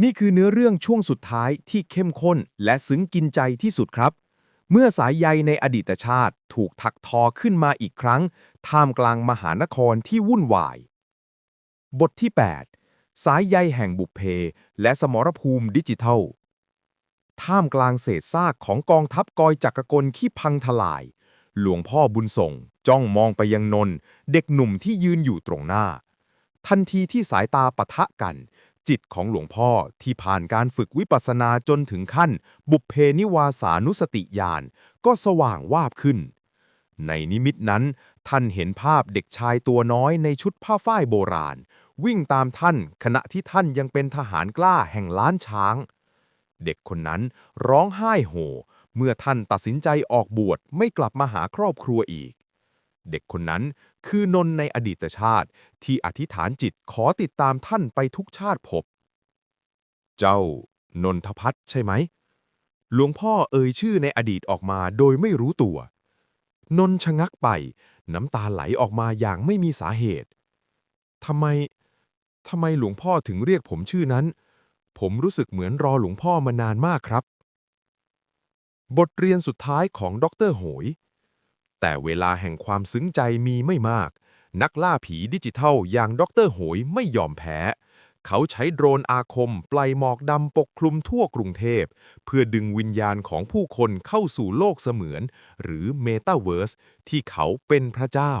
นี่คือเนื้อเรื่องช่วงสุดท้ายที่เข้มข้นและซึ้งกินใจที่สุดครับ เมื่อสายใยในอดีตชาติถูกถักทอขึ้นมาอีกครั้ง ท่ามกลางมหานครที่วุ่นวาย บทที่ 8 สายใยแห่งบุพเพ และสมรภูมิดิจิทัล ท่ามกลางเศษซากของกองทัพกอยจักรกลที่พังทลาย หลวงพ่อบุญส่ง จ้องมองไปยังนน เด็กหนุ่มที่ยืนอยู่ตรงหน้า ทันทีที่สายตาปะทะกัน จิตของหลวงพ่อที่ผ่านการฝึกวิปัสสนาจนถึงขั้น บุพเพนิวาสานุสติญาณก็สว่างวาบขึ้น ในนิมิตนั้น ท่านเห็นภาพเด็กชายตัวน้อยในชุดผ้าฝ้ายโบราณ วิ่งตามท่านขณะที่ท่านยังเป็นทหารกล้าแห่งล้านช้าง เด็กคนนั้นร้องไห้โหเมื่อท่านตัดสินใจออกบวชไม่กลับมาหาครอบครัวอีก เด็กคนนั้น คือนนท์ในอดีตชาติ ที่อธิษฐานจิตขอติดตามท่านไปทุกชาติภพเจ้านนทพัฒน์ใช่ไหม หลวงพ่อเอ่ยชื่อในอดีตออกมาโดยไม่รู้ตัว นนท์ชะงักไป น้ำตาไหลออกมาอย่างไม่มีสาเหตุทำไมทำไมหลวงพ่อถึงเรียกผมชื่อนั้น ผมรู้สึกเหมือนรอหลวงพ่อมานานมากครับ บทเรียนสุดท้ายของดรโหย แต่เวลาแห่งความซึ้งใจมีไม่มาก นักล่าผีดิจิทัลอย่างดรโหยไม่ยอมแพ้ เขาใช้โดรนอาคมปล่อยหมอกดำปกคลุมทั่วกรุงเทพ เพื่อดึงวิญญาณของผู้คนเข้าสู่โลกเสมือน หรือเมตาเวิร์สที่เขาเป็นพระเจ้า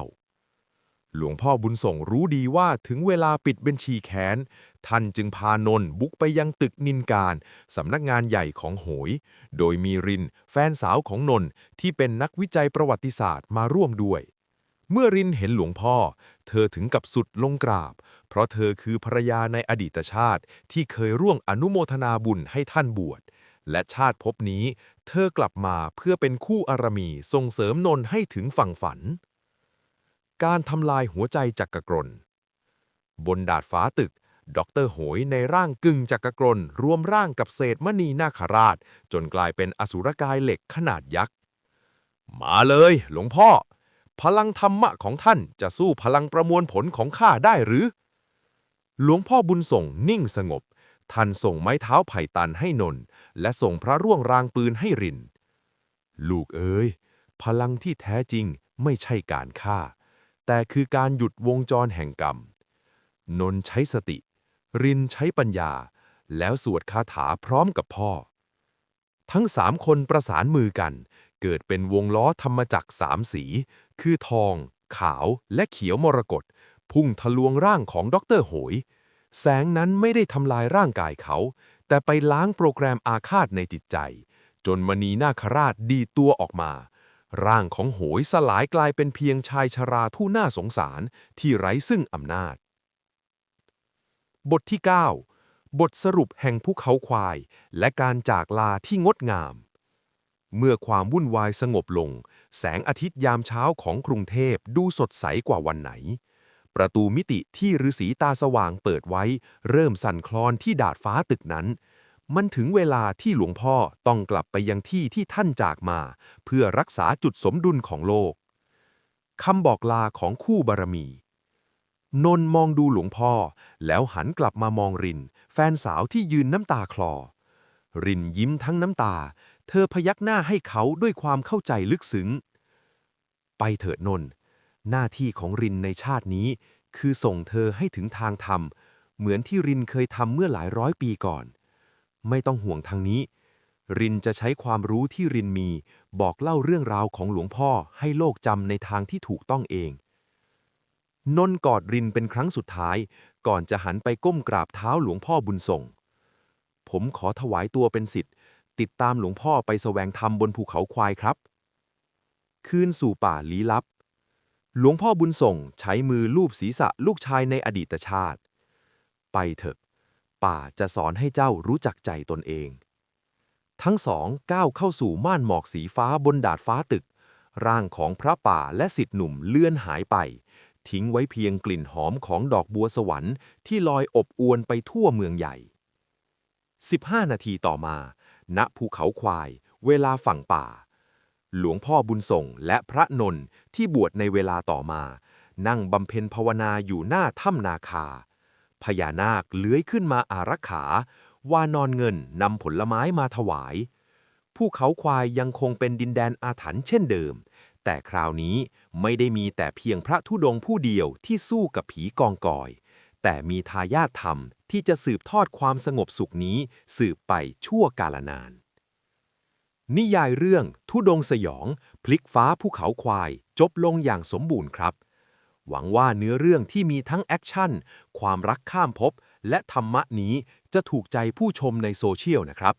หลวงพ่อบุญส่งรู้ดีว่าถึงเวลาปิดบัญชีแค้น ท่านจึงพานนท์บุกไปยังตึกนินการสำนักงานใหญ่ของโหย โดยมีริน แฟนสาวของนนท์ที่เป็นนักวิจัยประวัติศาสตร์มาร่วมด้วย เมื่อรินเห็นหลวงพ่อ เธอถึงกับสุดลงกราบ เพราะเธอคือภรรยาในอดีตชาติที่เคยร่วงอนุโมทนาบุญให้ท่านบวช และชาติภพนี้ เธอกลับมาเพื่อเป็นคู่อารมีส่งเสริมนนท์ให้ถึงฝั่งฝัน การทำลายหัวใจจักรกรนบนดาดฟ้าตึกด็อกเตอรโหยในร่างกึ่งจักรกรนรวมร่างกับเศษมณีนาคราช จนกลายเป็นอสุรกายเหล็กขนาดยักษ์ มาเลย หลวงพ่อ พลังธรรมะของท่านจะสู้พลังประมวลผลของข้าได้หรือ หลวงพ่อบุญส่งนิ่งสงบ ท่านส่งไม้เท้าไผ่ตันให้นนท์และส่งพระร่วงรางปืนให้ริน ลูกเอ๋ยพลังที่แท้จริงไม่ใช่การฆ่า แต่คือการหยุดวงจรแห่งกรรม นนท์ใช้สติ รินใช้ปัญญา แล้วสวดคาถาพร้อมกับพ่อ ทั้งสามคนประสานมือกัน เกิดเป็นวงล้อธรรมจักรสามสี คือทอง ขาวและเขียวมรกตพุ่งทะลวงร่างของดรโหย แสงนั้นไม่ได้ทำลายร่างกายเขา แต่ไปล้างโปรแกรมอาฆาตในจิตใจ จนมณีนาคราชดีตัวออกมา ร่างของโหยสลายกลายเป็นเพียงชายชราผู้น่าสงสารที่ไร้ซึ่งอำนาจ บทที่ 9 บทสรุปแห่งภูเขาควาย และการจากลาที่งดงาม เมื่อความวุ่นวายสงบลง แสงอาทิตย์ยามเช้าของกรุงเทพดูสดใสกว่าวันไหน ประตูมิติที่ฤาษีตาสว่างเปิดไว้ เริ่มสั่นคลอนที่ดาดฟ้าตึกนั้น มันถึงเวลาที่หลวงพ่อต้องกลับไปยังที่ที่ท่านจากมา เพื่อรักษาจุดสมดุลของโลกคำบอกลาของคู่บารมี นนทมองดูหลวงพ่อ แล้วหันกลับมามองริน แฟนสาวที่ยืนน้ำตาคลอ รินยิ้มทั้งน้ำตา เธอพยักหน้าให้เขาด้วยความเข้าใจลึกซึ้ง ไปเถิดนน หน้าที่ของรินในชาตินี้ คือส่งเธอให้ถึงทางธรรม เหมือนที่รินเคยทำเมื่อหลายร้อยปีก่อน ไม่ต้องห่วงทางนี้ รินจะใช้ความรู้ที่รินมี บอกเล่าเรื่องราวของหลวงพ่อให้โลกจำในทางที่ถูกต้องเอง นนท์กอดรินเป็นครั้งสุดท้าย ก่อนจะหันไปก้มกราบเท้าหลวงพ่อบุญส่ง ผมขอถวายตัวเป็นสิทธิ์ติดตามหลวงพ่อไปแสวงธรรมบนภูเขาควายครับ คืนสู่ป่าลี้ลับ หลวงพ่อบุญส่งใช้มือลูบศีรษะลูกชายในอดีตชาติ ไปเถอะ ป่าจะสอนให้เจ้ารู้จักใจตนเอง ทั้งสองก้าวเข้าสู่ม่านหมอกสีฟ้าบนดาดฟ้าตึก ร่างของพระป่าและสิทธิหนุ่มเลื่อนหายไป ทิ้งไว้เพียงกลิ่นหอมของดอกบัวสวรรค์ที่ลอยอบอวนไปทั่วเมืองใหญ่ 15 นาทีต่อมา ณภูเขาควาย เวลาฝั่งป่า หลวงพ่อบุญส่งและพระนนท์ที่บวชในเวลาต่อมา นั่งบำเพ็ญภาวนาอยู่หน้าถ้ำนาคา พญานาคเลื้อยขึ้นมาอารักขา วานอนเงินนำผลไม้มาถวาย ภูเขาควายยังคงเป็นดินแดนอาถรรพ์เช่นเดิม แต่คราวนี้ไม่ได้มีแต่เพียงพระธุดงค์ผู้เดียวที่สู้กับผีกองกอย แต่มีทายาทธรรมที่จะสืบทอดความสงบสุขนี้สืบไปชั่วกาลนาน นิยายเรื่อง ทุดงค์สยอง พลิกฟ้าภูเขาควาย จบลงอย่างสมบูรณ์ครับ หวังว่าเนื้อเรื่องที่มีทั้งแอคชั่น ความรักข้ามภพและธรรมะนี้จะถูกใจผู้ชมในโซเชียลนะครับ